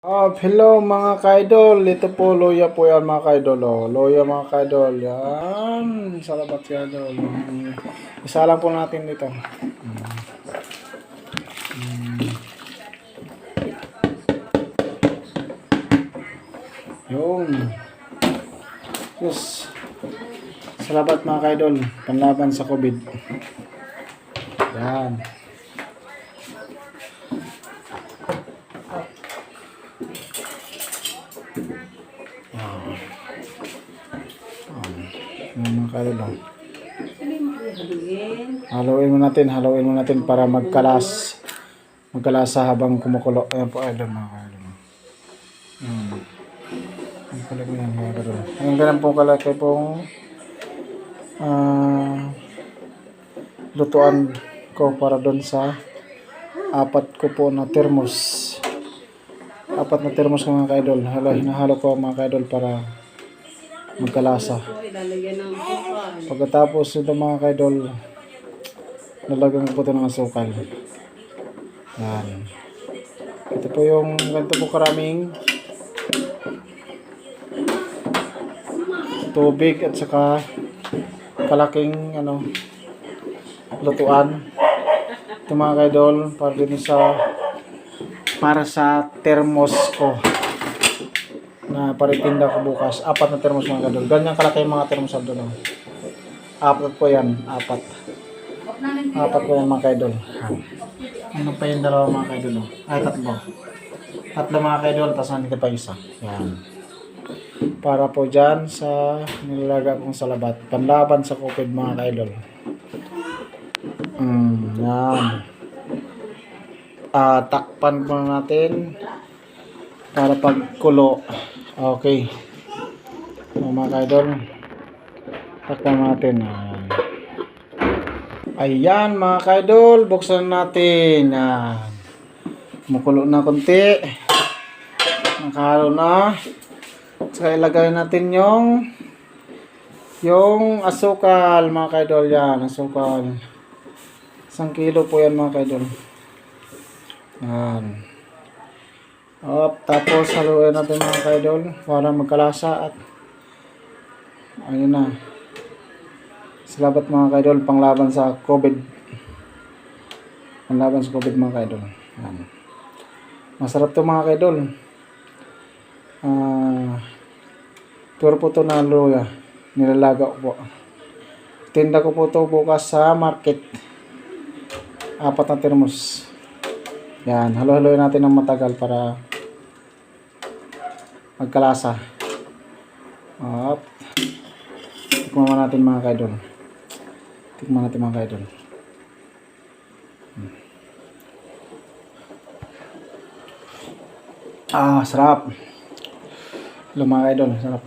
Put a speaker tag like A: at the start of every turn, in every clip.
A: Ah, hello mga kaidol. Ito po loya po yan mga kaidol. Oh. Loya mga kaidol. Yan. Salamat si idol. Mm. Isa lang po natin dito. Mm. Mm. Yung. Yes. Salamat mga kaidol. Panlaban sa COVID. Yan. Yung mga oh. Haluin mo natin, haluin mo natin para magkalas. Magkalasa habang kumukulo. Ayan po, idol mga kaidol. Hmm. Ang kalaki yan mga kaidol. Ang ganun po kalaki pong ah, lutuan ko para doon sa apat ko po na thermos. Apat na thermos ko mga kaidol. Halo, hinahalo ko mga kaidol para magkalasa. Pagkatapos ito mga kaidol, nalagyan ko po ito ng asukal. Yan. Ito po yung ganito po karaming tubig at saka kalaking ano lutuan. Ito mga kaidol, para din sa para sa thermos ko na paritinda ko bukas. Apat na thermos mga kadol. Ganyan kalaki yung mga thermos doon. Apat po yan. Apat. Apat po yan mga kaidol. Ano pa yung dalawa mga kaidol? Ay, tatlo. Tatlo mga kaidol, tapos nandito pa isa. Yan. Para po dyan sa nilalaga kong salabat. Panlaban sa COVID mga kaidol. Mm, yan. Ah, takpan na natin para pagkulo. Okay. O, mga kaidol. Takpan natin. Ayan. Mga kaidol. Buksan natin. Ayan. Mukulo na konti. Nakahalo na. Saka ilagay natin yung yung asukal mga kaidol. Yan. Asukal. Isang kilo po yan mga kaidol. Yan. Up, tapos haluin natin mga kaidol para magkalasa at ayun na. Salamat mga kaidol panglaban sa COVID. Panglaban sa COVID mga kaidol. Yan. Masarap to mga kaidol. Ah, puro po to na luya. Nilalaga po. Tinda ko po to bukas sa market. Apat na termos. Yan, halo-haloy natin ng matagal para magkalasa. Up. Tikman natin mga kaidol. Tikman natin mga kaidol. Hmm. Ah, sarap. Hello mga kaidol, sarap.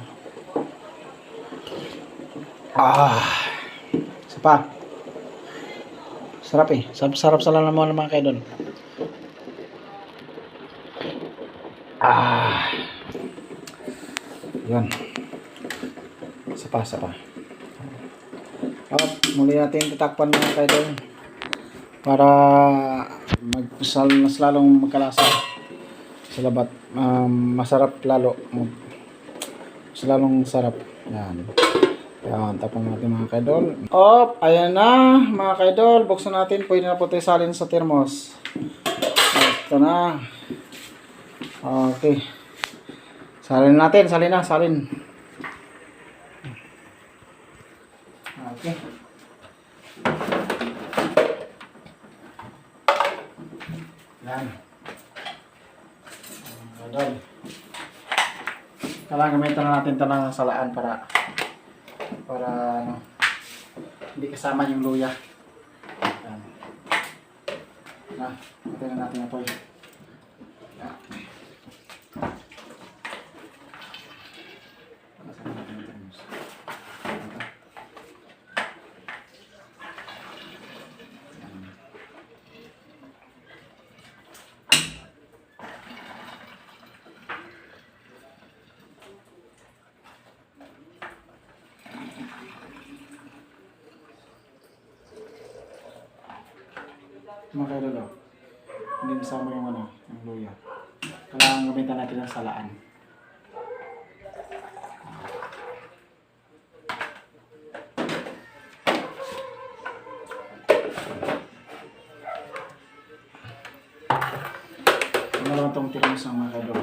A: Ah. Isa pa. Sarap eh. Sarap, sarap sa lalaman mga kaidol. Ah. Yan. Isa pa. At muli natin tatakpan mga kaidol para magsal mas lalong magkalasa sa labat. Um, masarap lalo. Mas lalong sarap. Yan. Yan, tapon natin mga kaidol. Op, ayan na mga kaidol. Buksan natin. Pwede na po tayo salin sa thermos. Ito na. Okay. Salin natin, salin na, salin. Okay. Yan. Kadol. Kailangan gamitan na natin ito ng salaan para para ano, hindi kasama yung luya. Yan. Na, ito na natin ito. Yan. Mga kailalo, hindi nasama yung ano, yung luya. Kailangan gamitan natin ng salaan. Ano lang itong tiramisu mga kaidol.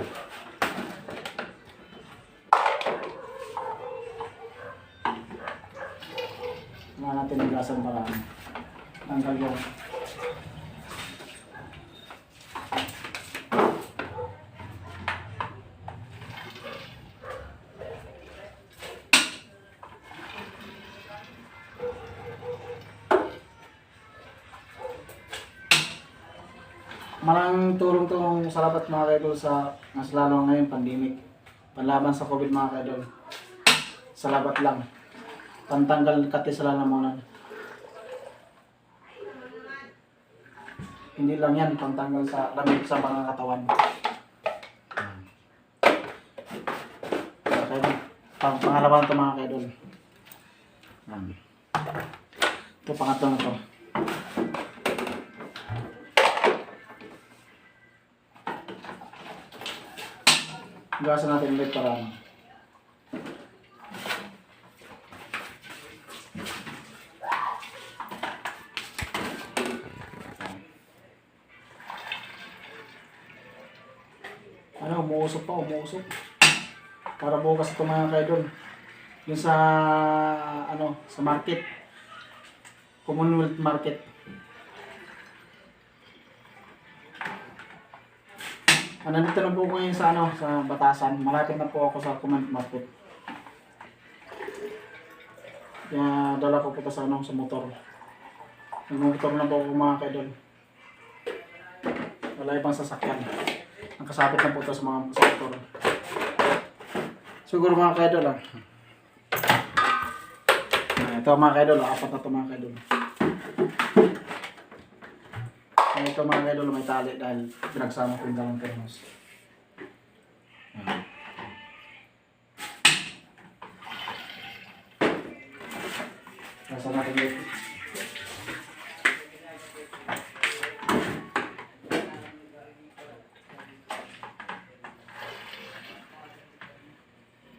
A: Kailangan natin ng gasan para tanggal yung Maraming tulong tong salabat mga kaidol sa mas lalo ngayon pandemic. Panlaban sa COVID mga kaidol. Salabat lang. Pantanggal kati sa lalamunan. Hindi lang yan, pantanggal sa lamig sa mga katawan. Okay. Pang pangalawa ito mga kaidol. Ito pangatlo na to. Gasa natin ulit para ano. Ano, umuusok pa, umuusok. Para bukas ito mga kaidol. Yung sa, ano, sa market. Commonwealth Market. Ah, nandito na po ko ngayon sa ano, sa Batasan. Malapit na po ako sa Command Market. Kaya dala ko po sa ano, sa motor. Nagmotor na po ako mga kaidol. Wala ibang sasakyan. Nakasabit na po ito sa mga sa motor. Siguro mga kaidol ah. Ah, Ito mga kaidol, ah. apat na ito mga kaidol. Ay, ito mga kaidol, may tali dahil pinagsama ko yung dalawang termos. Ayan. Nasa natin dito.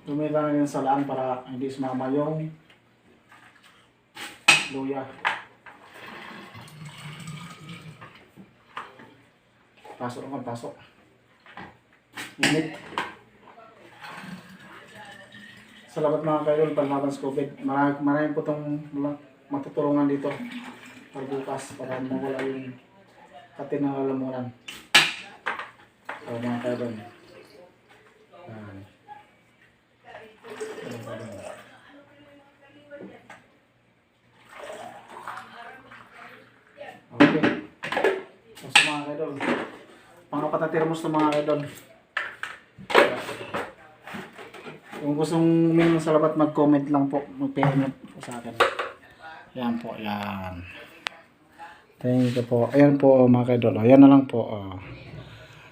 A: Tumira na yung salaan para hindi sumama yung luya. Pasok naman, pasok. Init. Salamat mga kayo, panlaban sa COVID. Marami, marami po itong matutulungan dito. Para bukas, para mawala yung katin ng lalamunan. So mga kayo, Ayan. Ayan, kayo. Okay. So mga kaidol, pangapat na termos ng mga kaidol. Kung gustong uminom sa labat, mag-comment lang po. Mag-PM po sa akin. Yan po, yan. Thank you po. Ayan po mga kaidol. Ayan na lang po. ah.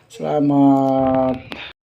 A: Salamat.